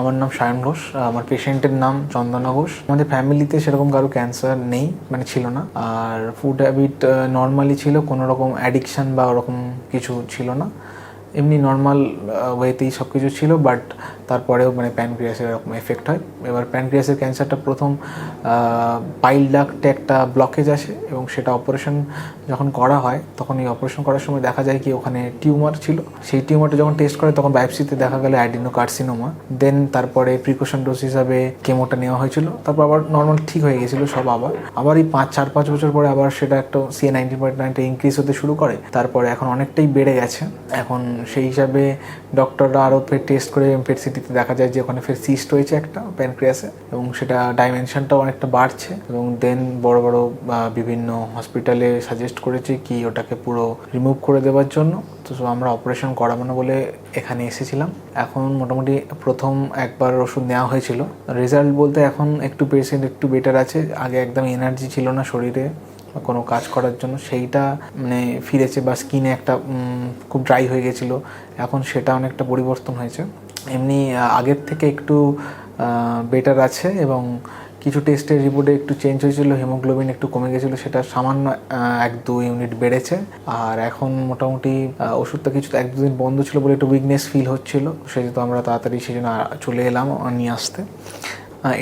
আমার নাম সায়ন ঘোষ, আমার পেশেন্টের নাম চন্দনা ঘোষ। আমাদের ফ্যামিলিতে সেরকম কারও ক্যান্সার নেই মানে ছিল না। আর ফুড হ্যাবিট নর্মালি ছিল, কোনো রকম অ্যাডিকশান বা ওরকম কিছু ছিল না। এমনি নর্মাল ওয়েতেই সব কিছু ছিল বাট তারপরেও মানে প্যানক্রিয়াসের এরকম এফেক্ট হয়। এবার প্যানক্রিয়াসের ক্যান্সারটা প্রথম পাইল ডাক্টে একটা ব্লকেজ আসে এবং সেটা অপারেশন যখন করা হয়, তখন এই অপারেশন করার সময় দেখা যায় কি ওখানে টিউমার ছিল। সেই টিউমারটা যখন টেস্ট করে, তখন বায়োপসিতে দেখা গেল অ্যাডিনো কার্সিনোমা দেন তারপরে প্রিকশন ডোজ হিসাবে কেমোটা নেওয়া হয়েছিল। তারপর আবার নর্মাল ঠিক হয়ে গেছিল সব আবার। আবার এই পাঁচ, চার, পাঁচ বছর পরে আবার সেটা একটা সিএ নাইনটিন পয়েন্ট নাইনটা ইনক্রিজ হতে শুরু করে। তারপরে এখন অনেকটাই বেড়ে গেছে। এখন সেই হিসাবে ডক্টররা আরও ফের টেস্ট করে পেট সিটিতে দেখা যায় যে ওখানে ফের সিস্ট হয়েছে একটা প্যানক্রিয়াসে এবং সেটা ডাইমেনশনটাও অনেকটা বাড়ছে এবং দেন বড় বড় বিভিন্ন হসপিটালে সাজেস্ট করেছে কি ওটাকে পুরো রিমুভ করে দেওয়ার জন্য। তো আমরা অপারেশন করাবো না বলে এখানে এসেছিলাম। এখন মোটামুটি প্রথম একবার ওষুধ নেওয়া হয়েছিল। রেজাল্ট বলতে এখন একটু পেশেন্ট একটু বেটার আছে। আগে একদম এনার্জি ছিল না শরীরে। কোনো কাজ করার জন্য সেইটা মানে ফিরেছে বা স্কিনে একটা খুব ড্রাই হয়ে গেছিল। এখন সেটা অনেকটা পরিবর্তন হয়েছে। এমনি আগের থেকে একটু বেটার আছে এবং কিছু টেস্টের রিপোর্টে একটু চেঞ্জ হয়েছিল হিমোগ্লোবিন একটু কমে গেছিল, সেটা সামান্য এক দু ইউনিট বেড়েছে। আর এখন মোটামুটি ওষুধটা কিছু, এক দুদিন বন্ধ ছিল বলে একটু উইকনেস ফিল হচ্ছিল সেহেতু আমরা তাড়াতাড়ি সেই জন্য চলে এলাম নিয়ে আসতে।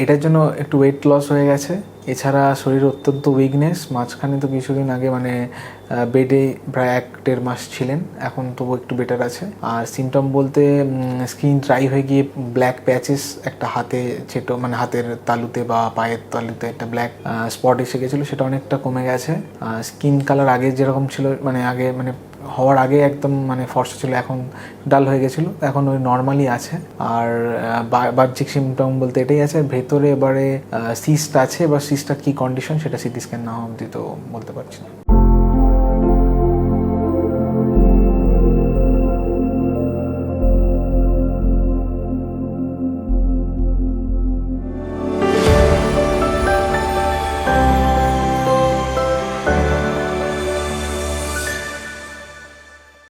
এটার জন্য একটু ওয়েট লস হয়ে গেছে। এছাড়া শরীর অত্যন্ত উইকনেস মাঝখানে তো কিছুদিন আগে মানে বেডে প্রায় এক দেড় মাস ছিলেন, এখন তবু একটু বেটার আছে। আর সিমটম বলতে স্কিন ড্রাই হয়ে গিয়ে ব্ল্যাক প্যাচেস একটা হাতে ছেটো মানে হাতের তালুতে বা পায়ের তালুতে একটা ব্ল্যাক স্পট এসে গেছিল, সেটা অনেকটা কমে গেছে। স্কিন কালার আগে যেরকম ছিল মানে আগে মানে হওয়ার আগে একদম মানে ফর্সা ছিল, এখন ডাল হয়ে গেছিল, এখন ওই নর্মালি আছে। আর বাহ্যিক সিমটম বলতে এটাই আছে, ভেতরে এবারে সিস্ট আছে, এবার সিস্টার কি কন্ডিশন সেটা সিটি স্ক্যান না অবধি তো বলতে পারছি না।